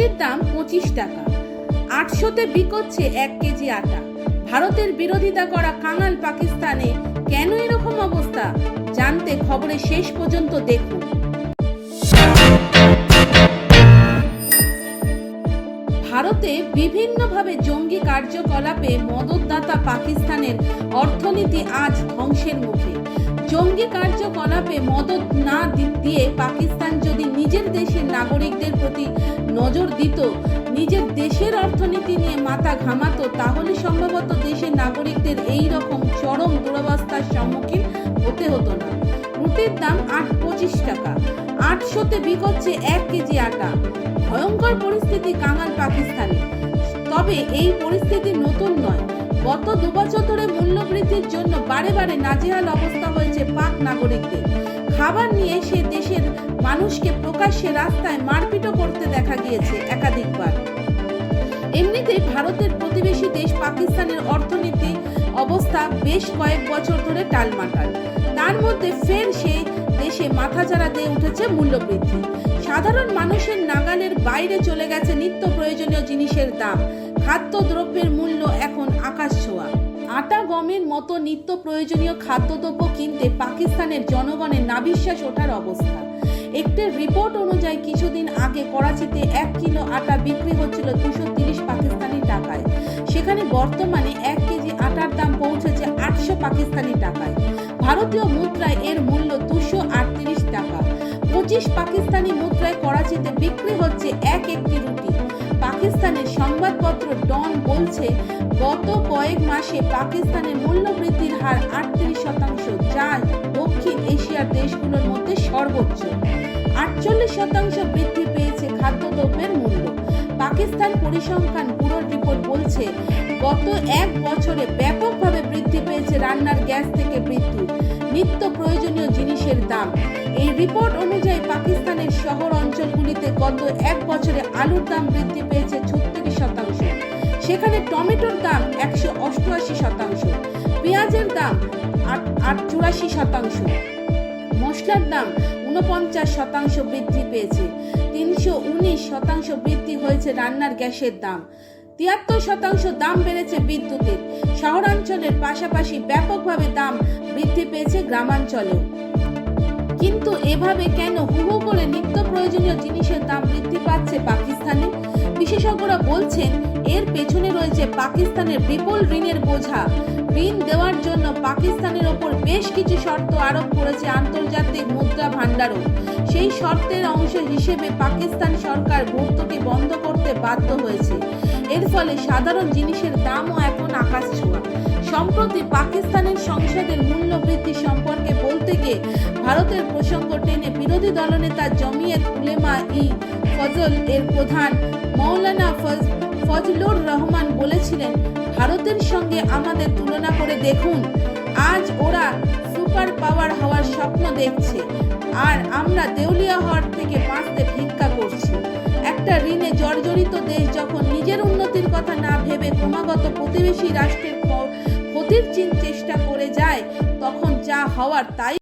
রুটির দাম পঁচিশ টাকা। আটশোতে বিকোচ্ছে এক কেজি আটা। ভারতের বিরোধিতা করা কাঙাল পাকিস্তানে কেন এরকম অবস্থা? জানতে খবরে শেষ পর্যন্ত দেখুন। ভারতে বিভিন্নভাবে জঙ্গি কার্যকলাপে মদতদাতা পাকিস্তানের অর্থনীতি আজ ধ্বংসের মুখে। জঙ্গি কার্যকলাপে মদত না দিয়ে পাকিস্তান যদি নিজের দেশের নাগরিকদের প্রতি নজর দিত, নিজের দেশের অর্থনীতি নিয়ে মাথা ঘামাতো, তাহলে সম্ভবত দেশের নাগরিকদের এই রকম চরম দুরবস্থার সম্মুখীন হতে হতো না। রুটির দাম আট পঁচিশ টাকা আটশোতে বিকচ্ছে এক কেজি আটা। ভয়ঙ্কর পরিস্থিতি কাঙাল পাকিস্তানে। তবে এই পরিস্থিতি নতুন নয়। গত দুবছর ধরে মূল্যবৃদ্ধির জন্য বারে বারে নাজেহাল অবস্থা হয়েছে পাক নাগরিকদের। খাবার নিয়ে সে দেশের মানুষকে প্রকাশ্যে রাস্তায় মারপিটও করতে দেখা গিয়েছে একাধিকবার। এমনিতেই ভারতের প্রতিবেশী দেশ পাকিস্তানের অর্থনীতি অবস্থা বেশ কয়েক বছর ধরে টালমাটাল। তার মধ্যে ফের সেই দেশে মাথাচাড়া দিয়ে উঠেছে মূল্যবৃদ্ধি। সাধারণ মানুষের নাগালের বাইরে চলে গেছে নিত্য প্রয়োজনীয় জিনিসের দাম। খাদ্যদ্রব্যের মূল্য এখন আকাশ ছোঁয়া। আটা গমের মতো নিত্য প্রয়োজনীয় খাদ্যদ্রব্য কিনতে পাকিস্তানের জনগণের নাবিশ্বাস ওঠার অবস্থা। একটি রিপোর্ট অনুযায়ী কিছুদিন আগে করাচিতে এক কিলো আটা বিক্রি হচ্ছিল দুশো তিরিশ পাকিস্তানি টাকায়। সেখানে বর্তমানে এক কেজি আটার দাম পৌঁছেছে আটশো পাকিস্তানি টাকায়। ভারতীয় মুদ্রায় এর মূল্য দুশো আটত্রিশ টাকা। পঁচিশ পাকিস্তানি মুদ্রায় করাচিতে বিক্রি হচ্ছে এক একটি বলছে গত কয়েক মাসে পাকিস্তানের মূল্য বৃদ্ধির হার আটত্রিশ শতাংশ, যা দক্ষিণ এশিয়ার দেশগুলোর মধ্যে সর্বোচ্চ। আটচল্লিশ শতাংশ বৃদ্ধি পেয়েছে খাদ্যদ্রব্যের মূল্য। পাকিস্তান পরিসংখ্যান ব্যুরোর রিপোর্ট বলছে, গত এক বছরে ব্যাপকভাবে বৃদ্ধি পেয়েছে রান্নার গ্যাস থেকে বিদ্যুৎ নিত্য প্রয়োজনীয় জিনিসের দাম। এই রিপোর্ট অনুযায়ী পাকিস্তানের শহর অঞ্চলগুলিতে গত এক বছরে আলুর দাম বৃদ্ধি পেয়েছে সেখানে টমেটোর দাম একশো অষ্টআশি শতাংশ, পেঁয়াজের দাম আট আট চুরাশি শতাংশ। মশলার দাম উনপঞ্চাশ শতাংশ বৃদ্ধি পেয়েছে, তিনশো উনিশ শতাংশ বৃদ্ধি হয়েছে রান্নার গ্যাসের দাম। তিয়াত্তর শতাংশ দাম বেড়েছে বিদ্যুতের, শহরাঞ্চলের পাশাপাশি ব্যাপকভাবে দাম বৃদ্ধি পেয়েছে গ্রামাঞ্চলেও। কিন্তু এভাবে কেন হু হু করে নিত্য প্রয়োজনীয় জিনিসের দাম বৃদ্ধি পাচ্ছে পাকিস্তানে? বিশেষজ্ঞরা বলছেন এর পেছনে রয়েছে পাকিস্তানের বিপুল ঋণের বোঝা। ঋণ দেওয়ার জন্য পাকিস্তানের ওপর বেশ কিছু শর্ত আরোপ করেছে আন্তর্জাতিক মুদ্রা ভান্ডারও সেই শর্তের অংশ হিসেবে পাকিস্তান সরকার ভর্তুকি বন্ধ করতে বাধ্য হয়েছে। এর ফলে সাধারণ জিনিসের দামও এখন আকাশ ছোঁয়া সম্প্রতি পাকিস্তানের সংসদের মূল্য বৃদ্ধি সম্পর্কে বলতে গিয়ে ভারতের প্রসঙ্গ টেনে বিরোধী দলনেতা জমিয়ত উলেমা ই ফজল এর প্রধান মৌলানা ফজ ফজলুর রহমান বলেছিলেন, ভারতের সঙ্গে আমাদের তুলনা করে দেখুন, আজ ওরা সুপার পাওয়ার হওয়ার স্বপ্ন দেখছে, আর আমরা দেউলিয়া হওয়ার থেকে বাঁচতে ভিক্ষা করছি। একটা ঋণে জর্জরিত দেশ যখন নিজের উন্নতির কথা না ভেবে ক্রমাগত প্রতিবেশী রাষ্ট্রের ক্ষতির চেষ্টা করে যায়, তখন যা হওয়ার তাই